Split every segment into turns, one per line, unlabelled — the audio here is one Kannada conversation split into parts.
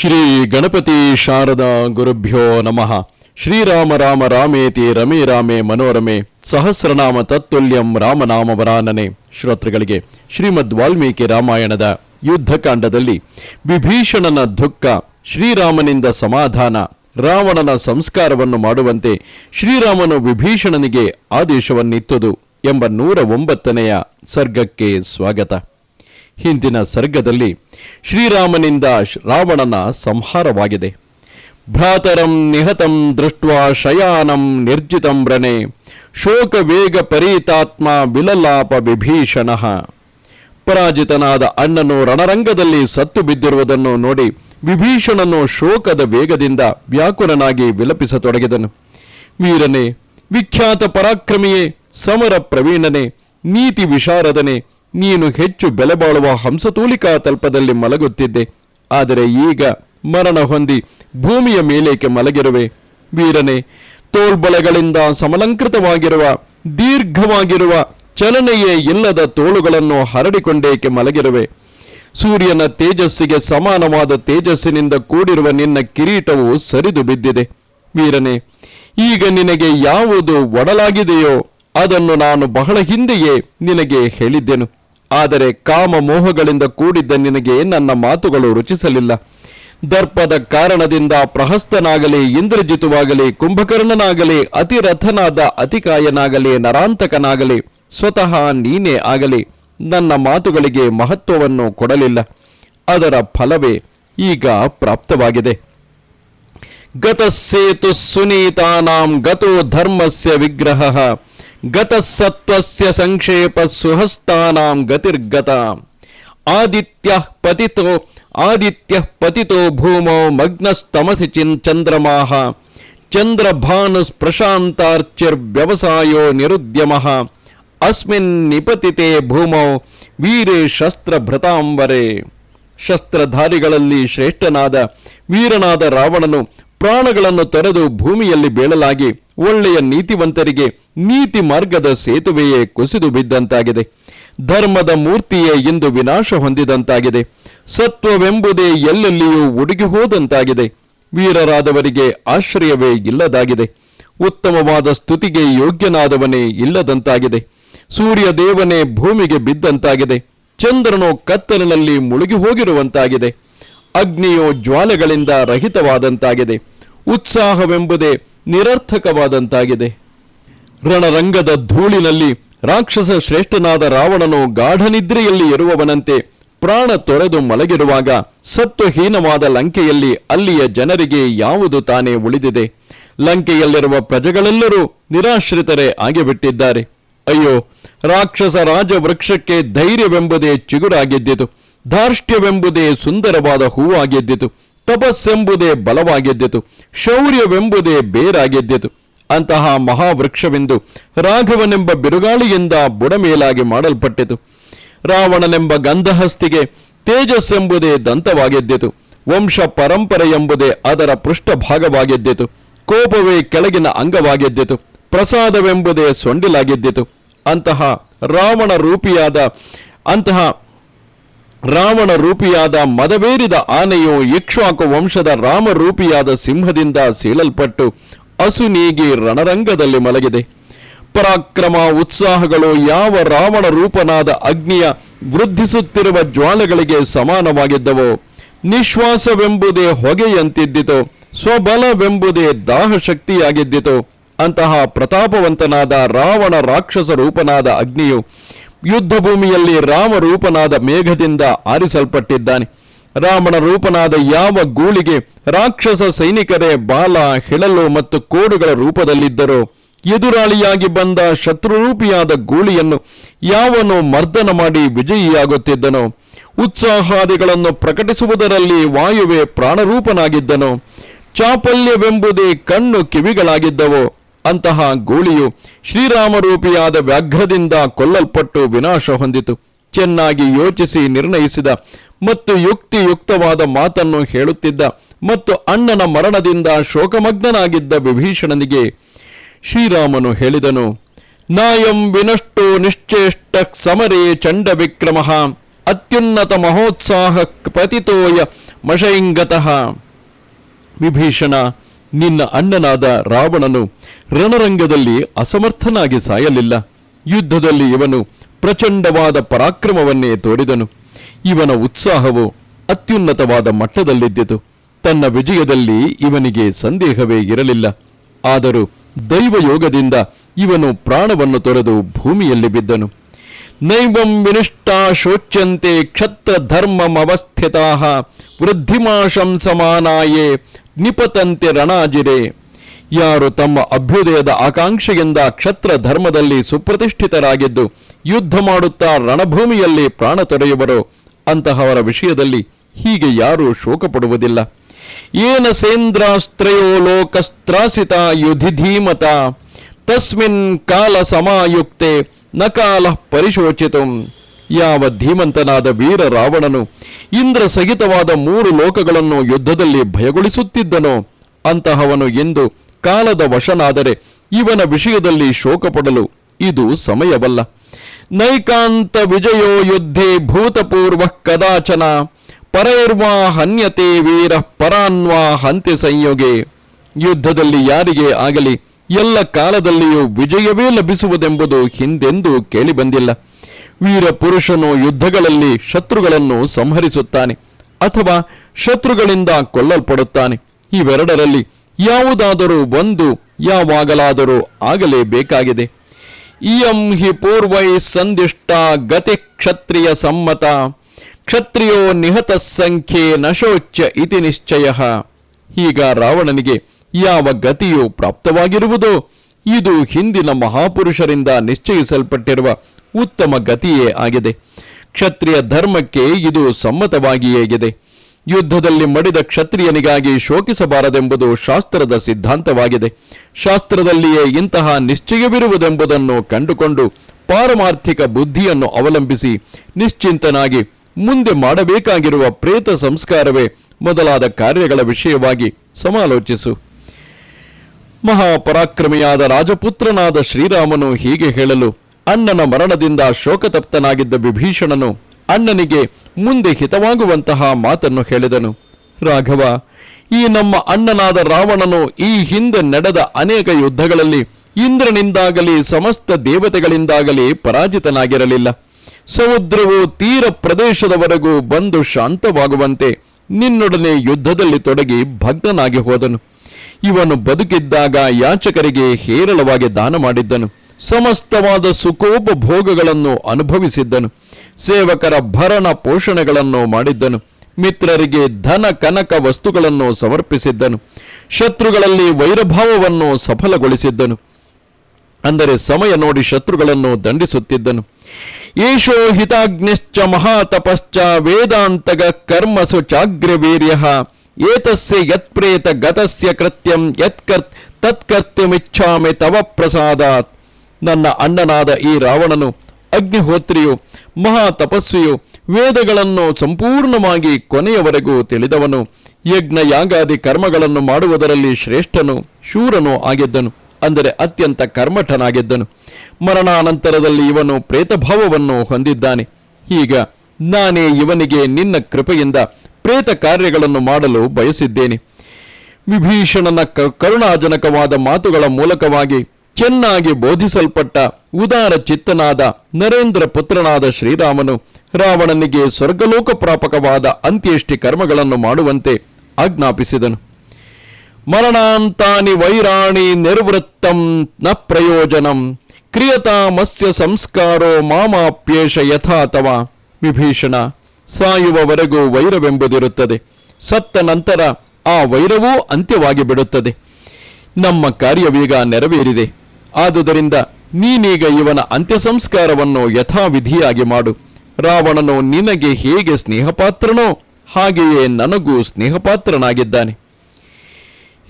ಶ್ರೀ ಗಣಪತಿ ಶಾರದಾ ಗುರುಭ್ಯೋ ನಮಃ. ಶ್ರೀರಾಮ ರಾಮ ರಾಮೇತಿ ರಮೇ ರಾಮೇ ಮನೋರಮೆ. ಸಹಸ್ರನಾಮ ತತ್ತುಲ್ಯಂ ರಾಮನಾಮ ವರಾನನೆ ಶ್ರೋತೃಗಳಿಗೆ ಶ್ರೀಮದ್ ವಾಲ್ಮೀಕಿ ರಾಮಾಯಣದ ಯುದ್ಧಕಾಂಡದಲ್ಲಿ ವಿಭೀಷಣನ ದುಃಖ, ಶ್ರೀರಾಮನಿಂದ ಸಮಾಧಾನ, ರಾವಣನ ಸಂಸ್ಕಾರವನ್ನು ಮಾಡುವಂತೆ ಶ್ರೀರಾಮನು ವಿಭೀಷಣನಿಗೆ ಆದೇಶವನ್ನಿತ್ತದು ಎಂಬ ನೂರ ಒಂಬತ್ತನೆಯ ಸರ್ಗಕ್ಕೆ ಸ್ವಾಗತ. ಹಿಂದಿನ ಸರ್ಗದಲ್ಲಿ ಶ್ರೀರಾಮನಿಂದ ರಾವಣನ ಸಂಹಾರವಾಗಿದೆ. ಭ್ರಾತರಂ ನಿಹತಂ ದೃಷ್ಟ ಶಯಾನಂ ನಿರ್ಜಿತಂ ರನೆ ಶೋಕ ವೇಗ ಪರೀತಾತ್ಮ ವಿಲಲಾಪ ವಿಭೀಷಣ. ಪರಾಜಿತನಾದ ಅಣ್ಣನು ರಣರಂಗದಲ್ಲಿ ಸತ್ತು ಬಿದ್ದಿರುವುದನ್ನು ನೋಡಿ ವಿಭೀಷಣನು ಶೋಕದ ವೇಗದಿಂದ ವ್ಯಾಕುಲನಾಗಿ ವಿಲಪಿಸತೊಡಗಿದನು. ವೀರನೇ, ವಿಖ್ಯಾತ ಪರಾಕ್ರಮಿಯೇ, ಸಮರ ಪ್ರವೀಣನೆ, ನೀತಿ ವಿಶಾರದನೆ ನೀನು ಹೆಚ್ಚು ಬೆಲೆ ಬಾಳುವ ಹಂಸತೂಲಿಕಾ ತಲ್ಪದಲ್ಲಿ ಮಲಗುತ್ತಿದ್ದೆ. ಆದರೆ ಈಗ ಮರಣ ಹೊಂದಿ ಭೂಮಿಯ ಮೇಲೇಕೆ ಮಲಗಿರುವೆ? ವೀರನೆ, ತೋಳ್ಬಳೆಗಳಿಂದ ಸಮಲಂಕೃತವಾಗಿರುವ, ದೀರ್ಘವಾಗಿರುವ ಚಲನೆಯೇ ಇಲ್ಲದ ತೋಳುಗಳನ್ನು ಹರಡಿಕೊಂಡೇಕೆ ಮಲಗಿರುವೆ? ಸೂರ್ಯನ ತೇಜಸ್ಸಿಗೆ ಸಮಾನವಾದ ತೇಜಸ್ಸಿನಿಂದ ಕೂಡಿರುವ ನಿನ್ನ ಕಿರೀಟವು ಸರಿದು ಬಿದ್ದಿದೆ. ವೀರನೆ, ಈಗ ನಿನಗೆ ಯಾವುದು ಒಡಲಾಗಿದೆಯೋ ಅದನ್ನು ನಾನು ಬಹಳ ಹಿಂದೆಯೇ ನಿನಗೆ ಹೇಳಿದ್ದೆನು. ಆದರೆ ಕಾಮ ಮೋಹಗಳಿಂದ ಕೂಡಿದ್ದ ನಿನಗೆ ನನ್ನ ಮಾತುಗಳು ರುಚಿಸಲಿಲ್ಲ. ದರ್ಪದ ಕಾರಣದಿಂದ ಪ್ರಹಸ್ತನಾಗಲಿ, ಇಂದ್ರಜಿತುವಾಗಲಿ, ಕುಂಭಕರ್ಣನಾಗಲಿ, ಅತಿರಥನಾದ ಅತಿಕಾಯನಾಗಲಿ, ನರಾಂತಕನಾಗಲಿ, ಸ್ವತಃ ನೀನೇ ಆಗಲಿ, ನನ್ನ ಮಾತುಗಳಿಗೆ ಮಹತ್ವವನ್ನು ಕೊಡಲಿಲ್ಲ. ಅದರ ಫಲವೇ ಈಗ ಪ್ರಾಪ್ತವಾಗಿದೆ. ಗತಸೇತು ಸುನೀತಾನಾಂ ಗತೋ ಧರ್ಮಸ್ಯ ವಿಗ್ರಹ. ಗತಸತ್ವಸ್ಯ ಸಂಕ್ಷೇಪ ಸುಹಸ್ತಾನಾಂ ಗತಿರ್ಗತ ಆದಿತ್ಯ ಪತಿತೋ ಆದಿತ್ಯ ಪತಿತೋ ಭೂಮೌ ಮಗ್ನಸ್ತಮಸಿ ಚಿನ್ ಚಂದ್ರಮಾಹ ಚಂದ್ರಭಾನು ಪ್ರಶಾಂತಾರ್ಚಿರ್ವ್ಯವಸಾಯೋ ನಿರುದ್ಯಮಃ ಅಸ್ಮಿನ್ ನಿಪತಿತೆ ಭೂಮೌ ವೀರೇ ಶಸ್ತ್ರಭೃತಾಂಬರೆ ಶಸ್ತ್ರಧಾರಿಗಳಲ್ಲಿ ಶ್ರೇಷ್ಠನಾದ ವೀರನಾದ ರಾವಣನು ಪ್ರಾಣಗಳನ್ನು ತೊರೆದು ಭೂಮಿಯಲ್ಲಿ ಬೀಳಲಾಗಿ ಒಳ್ಳೆಯ ನೀತಿವಂತರಿಗೆ ನೀತಿ ಮಾರ್ಗದ ಸೇತುವೆಯೇ ಕುಸಿದು ಬಿದ್ದಂತಾಗಿದೆ. ಧರ್ಮದ ಮೂರ್ತಿಯೇ ಇಂದು ವಿನಾಶ ಹೊಂದಿದಂತಾಗಿದೆ. ಸತ್ವವೆಂಬುದೇ ಎಲ್ಲೆಲ್ಲಿಯೂ ಉಡುಗಿ ಹೋದಂತಾಗಿದೆ. ವೀರರಾದವರಿಗೆ ಆಶ್ರಯವೇ ಇಲ್ಲದಾಗಿದೆ. ಉತ್ತಮವಾದ ಸ್ತುತಿಗೆ ಯೋಗ್ಯನಾದವನೇ ಇಲ್ಲದಂತಾಗಿದೆ. ಸೂರ್ಯ ದೇವನೇ ಭೂಮಿಗೆ ಬಿದ್ದಂತಾಗಿದೆ. ಚಂದ್ರನು ಕತ್ತಲಿನಲ್ಲಿ ಮುಳುಗಿ ಹೋಗಿರುವಂತಾಗಿದೆ. ಅಗ್ನಿಯು ಜ್ವಾಲೆಗಳಿಂದ ರಹಿತವಾದಂತಾಗಿದೆ. ಉತ್ಸಾಹವೆಂಬುದೇ ನಿರರ್ಥಕವಾದಂತಾಗಿದೆ. ರಣರಂಗದ ಧೂಳಿನಲ್ಲಿ ರಾಕ್ಷಸ ಶ್ರೇಷ್ಠನಾದ ರಾವಣನು ಗಾಢನಿದ್ರೆಯಲ್ಲಿ ಇರುವವನಂತೆ ಪ್ರಾಣ ತೊರೆದು ಮಲಗಿರುವಾಗ ಸತ್ವಹೀನವಾದ ಲಂಕೆಯಲ್ಲಿ ಅಲ್ಲಿಯ ಜನರಿಗೆ ಯಾವುದು ತಾನೇ ಉಳಿದಿದೆ. ಲಂಕೆಯಲ್ಲಿರುವ ಪ್ರಜೆಗಳೆಲ್ಲರೂ ನಿರಾಶ್ರಿತರೇ ಆಗಿಬಿಟ್ಟಿದ್ದಾರೆ. ಅಯ್ಯೋ, ರಾಕ್ಷಸ ರಾಜವೃಕ್ಷಕ್ಕೆ ಧೈರ್ಯವೆಂಬುದೇ ಚಿಗುರಾಗಿದ್ದಿತು. ಧಾರ್ಷ್ಟ್ಯವೆಂಬುದೇ ಸುಂದರವಾದ ಹೂವಾಗಿದ್ದಿತು. ತಪಸ್ಸೆಂಬುದೇ ಬಲವಾಗಿದ್ದಿತು, ಶೌರ್ಯವೆಂಬುದೇ ಬೇರಾಗಿದ್ದಿತು. ಅಂತಹ ಮಹಾವೃಕ್ಷವೆಂದು ರಾಘವನೆಂಬ ಬಿರುಗಾಳಿಯಿಂದ ಬುಡಮೇಲಾಗಿ ಮಾಡಲ್ಪಟ್ಟಿತು. ರಾವಣನೆಂಬ ಗಂಧಹಸ್ತಿಗೆ ತೇಜಸ್ಸೆಂಬುದೇ ದಂತವಾಗಿದ್ದಿತು. ವಂಶ ಪರಂಪರೆ ಎಂಬುದೇ ಅದರ ಪೃಷ್ಠಭಾಗವಾಗಿದ್ದಿತು. ಕೋಪವೇ ಕೆಳಗಿನ ಅಂಗವಾಗಿದ್ದಿತು. ಪ್ರಸಾದವೆಂಬುದೇ ಸೊಂಡಿಲಾಗಿದ್ದಿತು. ಅಂತಹ ರಾವಣ ರೂಪಿಯಾದ ಅಂತಹ ರಾವಣ ರೂಪಿಯಾದ ಮದವೇರಿದ ಆನೆಯು ಇಕ್ಷ್ವಾಕು ವಂಶದ ರಾಮರೂಪಿಯಾದ ಸಿಂಹದಿಂದ ಸೀಳಲ್ಪಟ್ಟು ಅಸುನೀಗಿ ರಣರಂಗದಲ್ಲಿ ಮಲಗಿದೆ. ಪರಾಕ್ರಮ ಉತ್ಸಾಹಗಳು ಯಾವ ರಾವಣ ರೂಪನಾದ ಅಗ್ನಿಯ ವೃದ್ಧಿಸುತ್ತಿರುವ ಜ್ವಾಲೆಗಳಿಗೆ ಸಮಾನವಾಗಿದ್ದವೋ. ನಿಶ್ವಾಸವೆಂಬುದೇ ಹೊಗೆಯಂತಿದ್ದಿತು, ಸ್ವಬಲವೆಂಬುದೇ ದಾಹಶಕ್ತಿಯಾಗಿದ್ದಿತೋ. ಅಂತಹ ಪ್ರತಾಪವಂತನಾದ ರಾವಣ ರಾಕ್ಷಸ ರೂಪನಾದ ಅಗ್ನಿಯು ಯುದ್ಧ ಭೂಮಿಯಲ್ಲಿ ರಾಮ ರೂಪನಾದ ಮೇಘದಿಂದ ಆರಿಸಲ್ಪಟ್ಟಿದ್ದಾನೆ. ರಾಮನ ರೂಪನಾದ ಯಾವ ಗೂಳಿಗೆ ರಾಕ್ಷಸ ಸೈನಿಕರೇ ಬಾಲ, ಹಿಳಲು ಮತ್ತು ಕೋಡುಗಳ ರೂಪದಲ್ಲಿದ್ದರೋ ಎದುರಾಳಿಯಾಗಿ ಬಂದ ಶತ್ರುರೂಪಿಯಾದ ಗೂಳಿಯನ್ನು ಯಾವನು ಮರ್ದನ ಮಾಡಿ ವಿಜಯಿಯಾಗುತ್ತಿದ್ದನೋ, ಉತ್ಸಾಹಾದಿಗಳನ್ನು ಪ್ರಕಟಿಸುವುದರಲ್ಲಿ ವಾಯುವೆ ಪ್ರಾಣರೂಪನಾಗಿದ್ದನು, ಚಾಪಲ್ಯವೆಂಬುದೇ ಕಣ್ಣು ಕಿವಿಗಳಾಗಿದ್ದವೋ ಅಂತಹ ಗೂಳಿಯು ಶ್ರೀರಾಮರೂಪಿಯಾದ ವ್ಯಾಘ್ರದಿಂದ ಕೊಲ್ಲಲ್ಪಟ್ಟು ವಿನಾಶ ಹೊಂದಿತು. ಚೆನ್ನಾಗಿ ಯೋಚಿಸಿ ನಿರ್ಣಯಿಸಿದ ಮತ್ತು ಯುಕ್ತಿಯುಕ್ತವಾದ ಮಾತನ್ನು ಹೇಳುತ್ತಿದ್ದ ಮತ್ತು ಅಣ್ಣನ ಮರಣದಿಂದ ಶೋಕಮಗ್ನನಾಗಿದ್ದ ವಿಭೀಷಣನಿಗೆ ಶ್ರೀರಾಮನು ಹೇಳಿದನು, ನಾಯಂ ವಿನಷ್ಟೋ ನಿಶ್ಚೇಷ್ಟ ಸಮರೇ ಚಂಡ ವಿಕ್ರಮ ಅತ್ಯುನ್ನತ ಮಹೋತ್ಸಾಹ ಪತಿತೋಯ ಮಷೈಂಗತಃ. ವಿಭೀಷಣ ನಿನ್ನ ಅಣ್ಣನಾದ ರಾವಣನು ರಣರಂಗದಲ್ಲಿ ಅಸಮರ್ಥನಾಗಿ ಸಾಯಲಿಲ್ಲ. ಯುದ್ಧದಲ್ಲಿ ಇವನು ಪ್ರಚಂಡವಾದ ಪರಾಕ್ರಮವನ್ನೇ ತೋರಿದನು. ಇವನ ಉತ್ಸಾಹವು ಅತ್ಯುನ್ನತವಾದ ಮಟ್ಟದಲ್ಲಿದ್ದಿತು. ತನ್ನ ವಿಜಯದಲ್ಲಿ ಇವನಿಗೆ ಸಂದೇಹವೇ ಇರಲಿಲ್ಲ. ಆದರೂ ದೈವಯೋಗದಿಂದ ಇವನು ಪ್ರಾಣವನ್ನು ತೊರೆದು ಭೂಮಿಯಲ್ಲಿ ಬಿದ್ದನು. ನೈವಂ ವಿನಿಷ್ಟಾ ಶೋಚ್ಯಂತೆ ಕ್ಷತ್ರ ಧರ್ಮಮವಸ್ಥಿತಾ ಅವಸ್ಥಿತಾ ಸಮಾನಾಯೇ ನಿಪತಂತೆ ರಣಾಜಿರೆ. ಯಾರು ತಮ್ಮ ಅಭ್ಯುದಯದ ಆಕಾಂಕ್ಷೆಯಿಂದ ಕ್ಷತ್ರ ಧರ್ಮದಲ್ಲಿ ಸುಪ್ರತಿಷ್ಠಿತರಾಗಿದ್ದು ಯುದ್ಧ ಮಾಡುತ್ತಾ ರಣಭೂಮಿಯಲ್ಲಿ ಪ್ರಾಣ ತೊರೆಯುವರು. ಅಂತಹವರ ವಿಷಯದಲ್ಲಿ ಹೀಗೆ ಯಾರೂ ಶೋಕ ಪಡುವುದಿಲ್ಲ ಏನ ಸೇಂದ್ರಾಸ್ತ್ರಯೋ ಲೋಕಸ್ತ್ರಾಸಿತ ಯುಧಿಧೀಮತ. ತಸ್ಮಿನ್ ಕಾಲ ಸಮಾಯುಕ್ತೆ ನ ಕಾಲ ಪರಿಶೋಚಿತು. ಯಾವ ಧೀಮಂತನಾದ ವೀರ ರಾವಣನು ಇಂದ್ರ ಸಹಿತವಾದ ಮೂರು ಲೋಕಗಳನ್ನು ಯುದ್ಧದಲ್ಲಿ ಭಯಗೊಳಿಸುತ್ತಿದ್ದನೋ, ಅಂತಹವನು ಎಂದು ಕಾಲದ ವಶನಾದರೆ ಇವನ ವಿಷಯದಲ್ಲಿ ಶೋಕ ಪಡಲು ಇದು ಸಮಯವಲ್ಲ. ನೈಕಾಂತ ವಿಜಯೋ ಯುದ್ಧೇ ಭೂತಪೂರ್ವ ಕದಾಚನ, ಪರೈರ್ವಾ ಹನ್ಯತೆ ವೀರ ಪರಾನ್ವಾ ಹಂತೆ ಸಂಯೋಗೆ. ಯುದ್ಧದಲ್ಲಿ ಯಾರಿಗೆ ಆಗಲಿ ಎಲ್ಲ ಕಾಲದಲ್ಲಿಯೂ ವಿಜಯವೇ ಲಭಿಸುವುದೆಂಬುದು ಹಿಂದೆಂದೂ ಕೇಳಿಬಂದಿಲ್ಲ ವೀರ ಪುರುಷನು ಯುದ್ಧಗಳಲ್ಲಿ ಶತ್ರುಗಳನ್ನು ಸಂಹರಿಸುತ್ತಾನೆ ಅಥವಾ ಶತ್ರುಗಳಿಂದ ಕೊಲ್ಲಲ್ಪಡುತ್ತಾನೆ. ಇವೆರಡರಲ್ಲಿ ಯಾವುದಾದರೂ ಒಂದು ಯಾವಾಗಲಾದರೂ ಆಗಲೇಬೇಕಾಗಿದೆ. ಇಯಂ ಹಿ ಪೂರ್ವೈ ಸಂದಿಷ್ಟ ಗತಿ ಕ್ಷತ್ರಿಯ ಸಮ್ಮತ, ಕ್ಷತ್ರಿಯೋ ನಿಹತ ಸಂಖ್ಯೆ ನಶೋಚ್ಚ ಇತಿ ನಿಶ್ಚಯ. ಈಗ ರಾವಣನಿಗೆ ಯಾವ ಗತಿಯು ಪ್ರಾಪ್ತವಾಗಿರುವುದೋ, ಇದು ಹಿಂದಿನ ಮಹಾಪುರುಷರಿಂದ ನಿಶ್ಚಯಿಸಲ್ಪಟ್ಟಿರುವ ಉತ್ತಮ ಗತಿಯೇ ಆಗಿದೆ. ಕ್ಷತ್ರಿಯ ಧರ್ಮಕ್ಕೆ ಇದು ಸಮ್ಮತವಾಗಿಯೇ ಇದೆ. ಯುದ್ಧದಲ್ಲಿ ಮಡಿದ ಕ್ಷತ್ರಿಯನಿಗಾಗಿ ಶೋಕಿಸಬಾರದೆಂಬುದು ಶಾಸ್ತ್ರದ ಸಿದ್ಧಾಂತವಾಗಿದೆ. ಶಾಸ್ತ್ರದಲ್ಲಿಯೇ ಇಂತಹ ನಿಶ್ಚಯವಿರುವುದೆಂಬುದನ್ನು ಕಂಡುಕೊಂಡು ಪಾರಮಾರ್ಥಿಕ ಬುದ್ಧಿಯನ್ನು ಅವಲಂಬಿಸಿ ನಿಶ್ಚಿಂತನಾಗಿ ಮುಂದೆ ಮಾಡಬೇಕಾಗಿರುವ ಪ್ರೇತ ಸಂಸ್ಕಾರವೇ ಮೊದಲಾದ ಕಾರ್ಯಗಳ ವಿಷಯವಾಗಿ ಸಮಾಲೋಚಿಸು. ಮಹಾಪರಾಕ್ರಮಿಯಾದ ರಾಜಪುತ್ರನಾದ ಶ್ರೀರಾಮನು ಹೀಗೆ ಹೇಳಲು ಅಣ್ಣನ ಮರಣದಿಂದ ಶೋಕತಪ್ತನಾಗಿದ್ದ ವಿಭೀಷಣನು ಅಣ್ಣನಿಗೆ ಮುಂದೆ ಹಿತವಾಗುವಂತಹ ಮಾತನ್ನು ಹೇಳಿದನು. ರಾಘವ, ಈ ನಮ್ಮ ಅಣ್ಣನಾದ ರಾವಣನು ಈ ಹಿಂದೆ ನಡೆದ ಅನೇಕ ಯುದ್ಧಗಳಲ್ಲಿ ಇಂದ್ರನಿಂದಾಗಲಿ, ಸಮಸ್ತ ದೇವತೆಗಳಿಂದಾಗಲಿ ಪರಾಜಿತನಾಗಿರಲಿಲ್ಲ. ಸಮುದ್ರವು ತೀರ ಪ್ರದೇಶದವರೆಗೂ ಬಂದು ಶಾಂತವಾಗುವಂತೆ ನಿನ್ನೊಡನೆ ಯುದ್ಧದಲ್ಲಿ ತೊಡಗಿ ಭಗ್ನನಾಗಿ ಹೋದನು. ಇವನು ಬದುಕಿದ್ದಾಗ ಯಾಚಕರಿಗೆ ಹೇರಳವಾಗಿ ದಾನ ಮಾಡಿದ್ದನು. ಸಮಸ್ತವಾದ ಸುಖೋಪಭೋಗಗಳನ್ನು ಅನುಭವಿಸಿದ್ದನು. ಸೇವಕರ ಭರಣ ಪೋಷಣೆಗಳನ್ನು ಮಾಡಿದ್ದನು. ಮಿತ್ರರಿಗೆ ಧನ ಕನಕ ವಸ್ತುಗಳನ್ನು ಸಮರ್ಪಿಸಿದ್ದನು. ಶತ್ರುಗಳಲ್ಲಿ ವೈರಭಾವವನ್ನು ಸಫಲಗೊಳಿಸಿದ್ದನು. ಅಂದರೆ ಸಮಯ ನೋಡಿ ಶತ್ರುಗಳನ್ನು ದಂಡಿಸುತ್ತಿದ್ದನು. ಈಶೋ ಹಿತಾಗ್ನಿಶ್ಚ ಮಹಾತಪಶ್ಚ ವೇದಾಂತಗ ಕರ್ಮಸು ಚಾಗ್ರವೀರ್ಯ ಏತಸ್ಯ ಯತ್ಪ್ರೇತ ಗತಸ್ಯ ಕೃತ್ಯಂ ಯತ್ಕರ್, ತತ್ಕರ್ತ್ಯಮಿಚ್ಛಾಮಿ ತವ ಪ್ರಸಾದಾತ್. ನನ್ನ ಅಣ್ಣನಾದ ಈ ರಾವಣನು ಅಗ್ನಿಹೋತ್ರಿಯು ಮಹಾ ತಪಸ್ವಿಯು ವೇದಗಳನ್ನು ಸಂಪೂರ್ಣವಾಗಿ ಕೊನೆಯವರೆಗೂ ತಿಳಿದವನು. ಯಜ್ಞ ಯಾಗಾದಿ ಕರ್ಮಗಳನ್ನು ಮಾಡುವುದರಲ್ಲಿ ಶ್ರೇಷ್ಠನು, ಶೂರನೂ ಆಗಿದ್ದನು, ಅಂದರೆ ಅತ್ಯಂತ ಕರ್ಮಠನಾಗಿದ್ದನು. ಮರಣಾನಂತರದಲ್ಲಿ ಇವನು ಪ್ರೇತಭಾವವನ್ನು ಹೊಂದಿದ್ದಾನೆ. ಈಗ ನಾನೇ ಇವನಿಗೆ ನಿನ್ನ ಕೃಪೆಯಿಂದ ಪ್ರೇತ ಕಾರ್ಯಗಳನ್ನು ಮಾಡಲು ಬಯಸಿದ್ದೇನೆ. ವಿಭೀಷಣನ ಕರುಣಾಜನಕವಾದ ಮಾತುಗಳ ಮೂಲಕವಾಗಿ ಚೆನ್ನಾಗಿ ಬೋಧಿಸಲ್ಪಟ್ಟ ಉದಾರ ಚಿತ್ತನಾದ ನರೇಂದ್ರ ಪುತ್ರನಾದ ಶ್ರೀರಾಮನು ರಾವಣನಿಗೆ ಸ್ವರ್ಗಲೋಕ ಪ್ರಾಪಕವಾದ ಅಂತ್ಯೇಷ್ಟಿ ಕರ್ಮಗಳನ್ನು ಮಾಡುವಂತೆ ಆಜ್ಞಾಪಿಸಿದನು. ಮರಣಾಂತಾನಿ ವೈರಾಣಿ ನಿರ್ವೃತ್ತಂ ನ ಪ್ರಯೋಜನಂ ಕ್ರಿಯತಾಮಸ್ಯ ಸಂಸ್ಕಾರೋ ಮಾಮಾಪ್ಯೇಷ ಯಥಾತವ. ವಿಭೀಷಣ, ಸಾಯುವವರೆಗೂ ವೈರವೆಂಬುದಿರುತ್ತದೆ. ಸತ್ತ ನಂತರ ಆ ವೈರವೂ ಅಂತ್ಯವಾಗಿ ಬಿಡುತ್ತದೆ. ನಮ್ಮ ಕಾರ್ಯವೀಗ ನೆರವೇರಿದೆ. ಆದುದರಿಂದ ನೀನೀಗ ಇವನ ಅಂತ್ಯ ಸಂಸ್ಕಾರವನ್ನು ಯಥಾವಿಧಿಯಾಗಿ ಮಾಡು. ರಾವಣನು ನಿನಗೆ ಹೇಗೆ ಸ್ನೇಹಪಾತ್ರನೋ ಹಾಗೆಯೇ ನನಗೂ ಸ್ನೇಹಪಾತ್ರನಾಗಿದ್ದಾನೆ.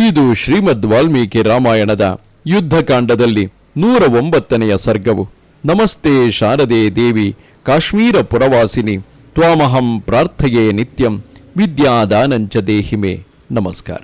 ಇದು ಶ್ರೀಮದ್ ವಾಲ್ಮೀಕಿ ರಾಮಾಯಣದ ಯುದ್ಧಕಾಂಡದಲ್ಲಿ ನೂರ ಒಂಬತ್ತನೆಯ ಸರ್ಗವು. ನಮಸ್ತೆ ಶಾರದೆ ದೇವಿ ಕಾಶ್ಮೀರ ಪುರವಾಸಿನಿ, ತ್ವಾಮಹಂ ಪ್ರಾರ್ಥಯೇ ನಿತ್ಯಂ, ವಿದ್ಯಾದಾನಂಚ ದೇಹಿಮೆ. ನಮಸ್ಕಾರ.